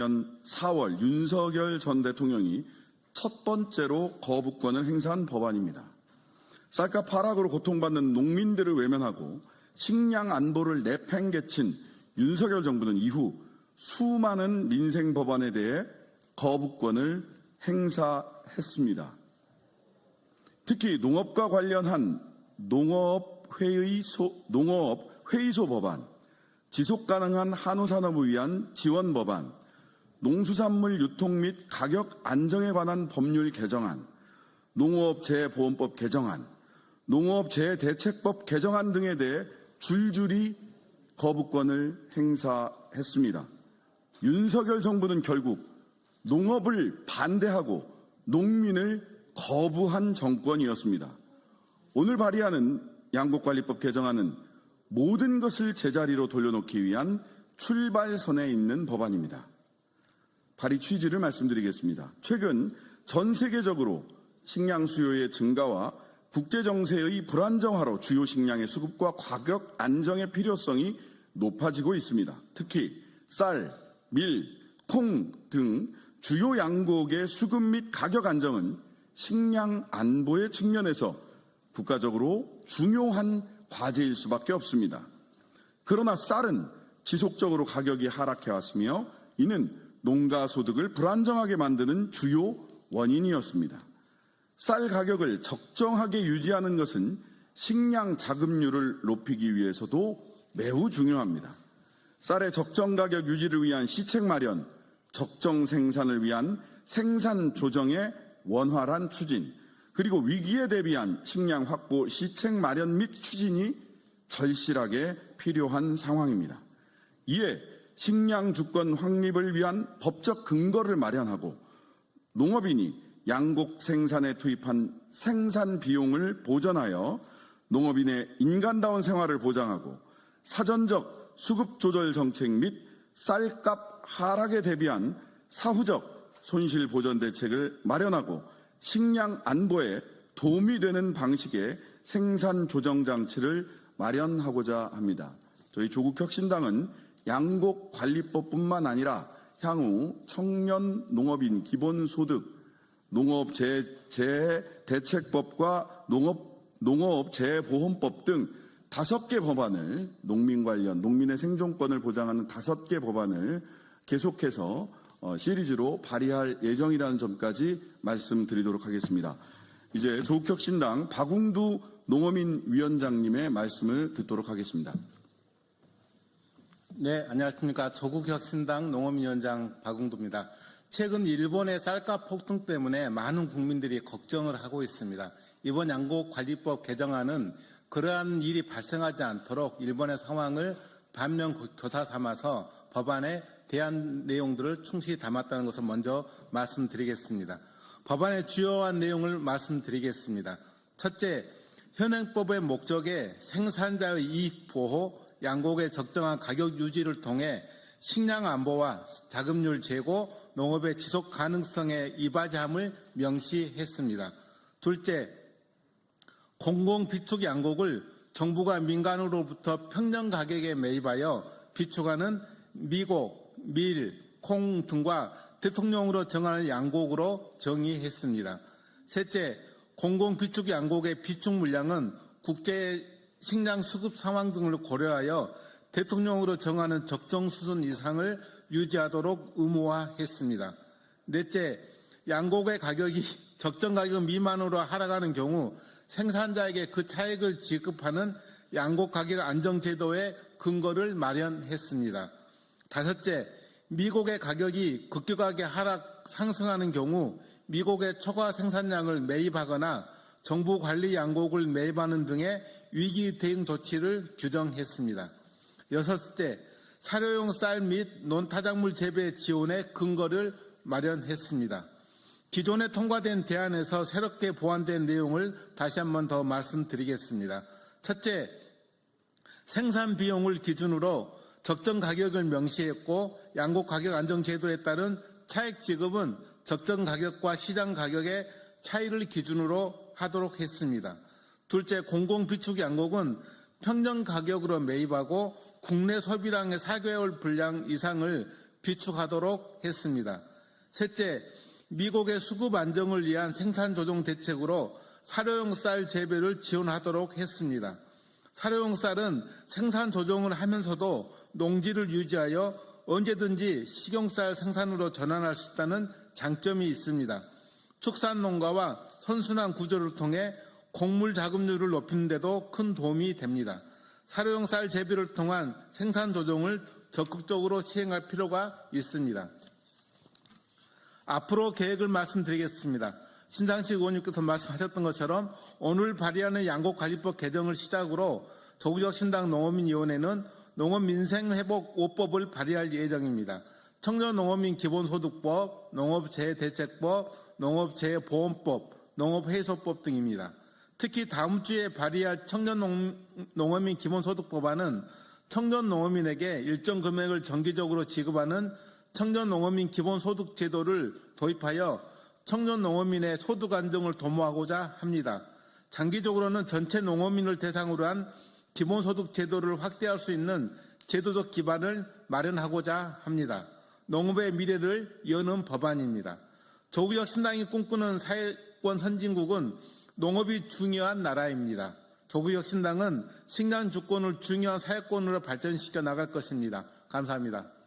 4월 윤석열 전 대통령이 첫 번째로 거부권을 행사한 법안입니다. 쌀값 하락으로 고통받는 농민들을 외면하고 식량 안보를 내팽개친 윤석열 정부는 이후 수많은 민생 법안에 대해 거부권을 행사했습니다. 특히 농업과 관련한 농업회의 소, 농업 회의소 법안, 지속가능한 한우산업을 위한 지원 법안, 농수산물 유통 및 가격 안정에 관한 법률 개정안, 농업재해보험법 개정안, 농업재해대책법 개정안 등에 대해 줄줄이 거부권을 행사했습니다. 윤석열 정부는 결국 농업을 반대하고 농민을 거부한 정권이었습니다. 오늘 발의하는 양곡관리법 개정안은 모든 것을 제자리로 돌려놓기 위한 출발선에 있는 법안입니다. 발의 취지를 말씀드리겠습니다. 최근 전 세계적으로 식량 수요의 증가와 국제 정세의 불안정화로 주요 식량의 수급과 가격 안정의 필요성이 높아지고 있습니다. 특히 쌀, 밀, 콩 등 주요 양곡의 수급 및 가격 안정은 식량 안보의 측면에서 국가적으로 중요한 과제일 수밖에 없습니다. 그러나 쌀은 지속적으로 가격이 하락해 왔으며 이는 농가 소득을 불안정하게 만드는 주요 원인이었습니다. 쌀 가격을 적정하게 유지하는 것은 식량 자급률을 높이기 위해서도 매우 중요합니다. 쌀의 적정 가격 유지를 위한 시책 마련, 적정 생산을 위한 생산 조정의 원활한 추진, 그리고 위기에 대비한 식량 확보 시책 마련 및 추진이 절실하게 필요한 상황입니다. 이에 식량 주권 확립을 위한 법적 근거를 마련하고 농업인이 양곡 생산에 투입한 생산 비용을 보전하여 농업인의 인간다운 생활을 보장하고 사전적 수급 조절 정책 및 쌀값 하락에 대비한 사후적 손실 보전 대책을 마련하고 식량 안보에 도움이 되는 방식의 생산 조정 장치를 마련하고자 합니다. 저희 조국 혁신당은 양곡 관리법뿐만 아니라 향후 청년 농업인 기본소득 농업 재해 대책법과 농업 농업 재해보험법 등 다섯 개 법안을 농민 관련 농민의 생존권을 보장하는 다섯 개 법안을 계속해서 어, 시리즈로 발의할 예정이라는 점까지 말씀드리도록 하겠습니다. 이제 조국혁신당 박웅두 농어민 위원장님의 말씀을 듣도록 하겠습니다. 네, 안녕하십니까. 조국혁신당 농업위원장 박웅도입니다. 최근 일본의 쌀값 폭등 때문에 많은 국민들이 걱정을 하고 있습니다. 이번 양곡 관리법 개정안은 그러한 일이 발생하지 않도록 일본의 상황을 반면 교사 삼아서 법안에 대한 내용들을 충실히 담았다는 것을 먼저 말씀드리겠습니다. 법안의 주요한 내용을 말씀드리겠습니다. 첫째, 현행법의 목적에 생산자의 이익 보호, 양곡의 적정한 가격 유지를 통해 식량 안보와 자급률 제고, 농업의 지속 가능성에 이바지함을 명시했습니다. 둘째, 공공 비축 양곡을 정부가 민간으로부터 평년 가격에 매입하여 비축하는 미곡, 밀, 콩 등과 대통령으로 정하는 양곡으로 정의했습니다. 셋째, 공공 비축 양곡의 비축 물량은 국제 식량 수급 상황 등을 고려하여 대통령으로 정하는 적정 수준 이상을 유지하도록 의무화했습니다. 넷째, 양곡의 가격이 적정 가격 미만으로 하락하는 경우 생산자에게 그 차액을 지급하는 양곡 가격 안정 제도의 근거를 마련했습니다. 다섯째, 미국의 가격이 급격하게 하락 상승하는 경우 미국의 초과 생산량을 매입하거나 정부 관리 양곡을 매입하는 등의 위기 대응 조치를 규정했습니다. 여섯째, 사료용 쌀 및 논타작물 재배 지원의 근거를 마련했습니다. 기존에 통과된 대안에서 새롭게 보완된 내용을 다시 한 번 더 말씀드리겠습니다. 첫째, 생산 비용을 기준으로 적정 가격을 명시했고 양곡 가격 안정 제도에 따른 차액 지급은 적정 가격과 시장 가격의 차이를 기준으로 하도록 했습니다. 둘째, 공공 비축 양곡은 평년 가격으로 매입하고 국내 소비량의 4개월 분량 이상을 비축하도록 했습니다. 셋째, 미국의 수급 안정을 위한 생산 조정 대책으로 사료용 쌀 재배를 지원하도록 했습니다. 사료용 쌀은 생산 조정을 하면서도 농지를 유지하여 언제든지 식용쌀 생산으로 전환할 수 있다는 장점이 있습니다. 축산 농가와 선순환 구조를 통해 곡물 자급률을 높이는 데도 큰 도움이 됩니다. 사료용 쌀 재배를 통한 생산 조정을 적극적으로 시행할 필요가 있습니다. 앞으로 계획을 말씀드리겠습니다. 신상식 의원님께서 말씀하셨던 것처럼 오늘 발의하는 양곡관리법 개정을 시작으로 조국적 신당 농어민위원회는 농업민생회복 5법을 발의할 예정입니다. 청년농어민 기본소득법, 농업재해대책법, 농업재해보험법, 농업 해소법 등입니다. 특히 다음 주에 발의할 청년 농어민 기본소득 법안은 청년 농어민에게 일정 금액을 정기적으로 지급하는 청년 농어민 기본소득 제도를 도입하여 청년 농어민의 소득 안정을 도모하고자 합니다. 장기적으로는 전체 농어민을 대상으로 한 기본소득 제도를 확대할 수 있는 제도적 기반을 마련하고자 합니다. 농업의 미래를 여는 법안입니다. 조국혁 신당이 꿈꾸는 사회 권 선진국은 농업이 중요한 나라입니다. 조국혁 신당은 식량 주권을 중요한 사회권으로 발전시켜 나갈 것입니다. 감사합니다.